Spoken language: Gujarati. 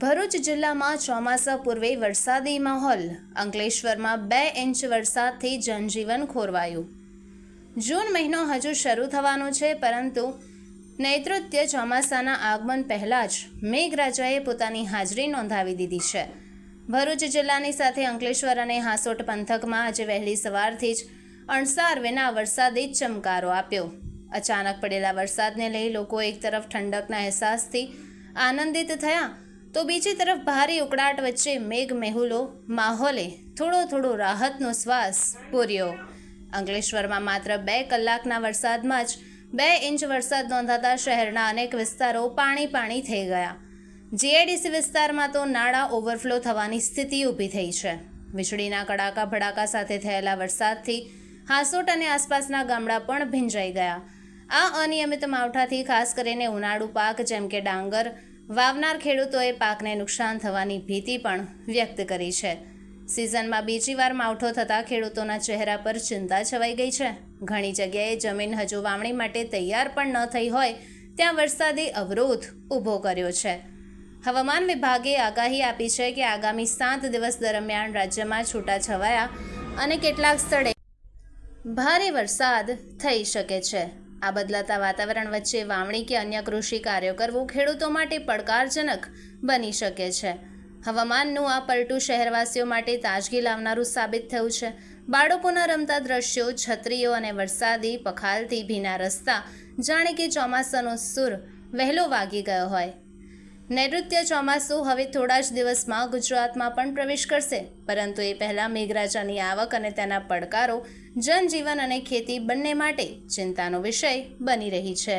ભરૂચ જિલ્લામાં ચોમાસા પૂર્વે વરસાદી માહોલ. અંકલેશ્વરમાં બે ઇંચ વરસાદથી જનજીવન ખોરવાયું. જૂન મહિનો હજુ શરૂ થવાનો છે, પરંતુ નૈઋત્ય ચોમાસાના આગમન પહેલાં જ મેઘરાજાએ પોતાની હાજરી નોંધાવી દીધી છે. ભરૂચ જિલ્લાની સાથે અંકલેશ્વર અને હાંસોટ પંથકમાં આજે વહેલી સવારથી જ અણસાર વિના વરસાદી ચમકારો આપ્યો. અચાનક પડેલા વરસાદને લઈ લોકો એક તરફ ઠંડકના અહેસાસથી આનંદિત થયા તો બીજી તરફ ભારે ઉકળાટ વચ્ચે મેઘ મેહુલો માહોલે થોડો થોડો રાહતનો શ્વાસ પૂર્યો. અંકલેશ્વરમાં માત્ર બે કલાકના વરસાદમાં જ બે ઇંચ વરસાદ નોંધાતા શહેરના અનેક વિસ્તારો પાણી પાણી થઈ ગયા. જીઆઈડીસી વિસ્તારમાં તો નાળા ઓવરફ્લો થવાની સ્થિતિ ઊભી થઈ છે. વીજળીના કડાકા ભડાકા સાથે થયેલા વરસાદથી હાંસોટ અને આસપાસના ગામડા પણ ભીંજાઈ ગયા. આ અનિયમિત માવઠાથી ખાસ કરીને ઉનાળુ પાક, જેમ કે ડાંગર વાવનાર ખેડૂતોએ પાકને નુકસાન થવાની ભીતિ પણ વ્યક્ત કરી છે. સિઝનમાં બીજી વાર માવઠો થતાં ખેડૂતોના ચહેરા પર ચિંતા છવાઈ ગઈ છે. ઘણી જગ્યાએ જમીન હજુ વાવણી માટે તૈયાર પણ ન થઈ હોય, ત્યાં વરસાદી અવરોધ ઊભો કર્યો છે. હવામાન વિભાગે આગાહી આપી છે કે આગામી સાત દિવસ દરમિયાન રાજ્યમાં છૂટાછવાયા અને કેટલાક સ્થળે ભારે વરસાદ થઈ શકે છે. આ બદલાતા વાતાવરણ વચ્ચે વાવણી કે અન્ય કૃષિ કાર્યો કરવું ખેડૂતો માટે પડકારજનક બની શકે છે. હવામાનનું આ પલટું શહેરવાસીઓ માટે તાજગી લાવનારું સાબિત થયું છે. બાળકોના રમતા દ્રશ્યો, છત્રીઓ અને વરસાદી પખાલથી ભીના રસ્તા, જાણે કે ચોમાસાનો સુર વહેલો વાગી ગયો હોય. નૈઋત્ય ચોમાસું હવે થોડા જ દિવસમાં ગુજરાતમાં પણ પ્રવેશ કરશે. પરંતુ એ પહેલાં મેઘરાજાની આવક અને તેના પડકારો, જનજીવન અને ખેતી બંને માટે ચિંતાનો વિષય બની રહી છે.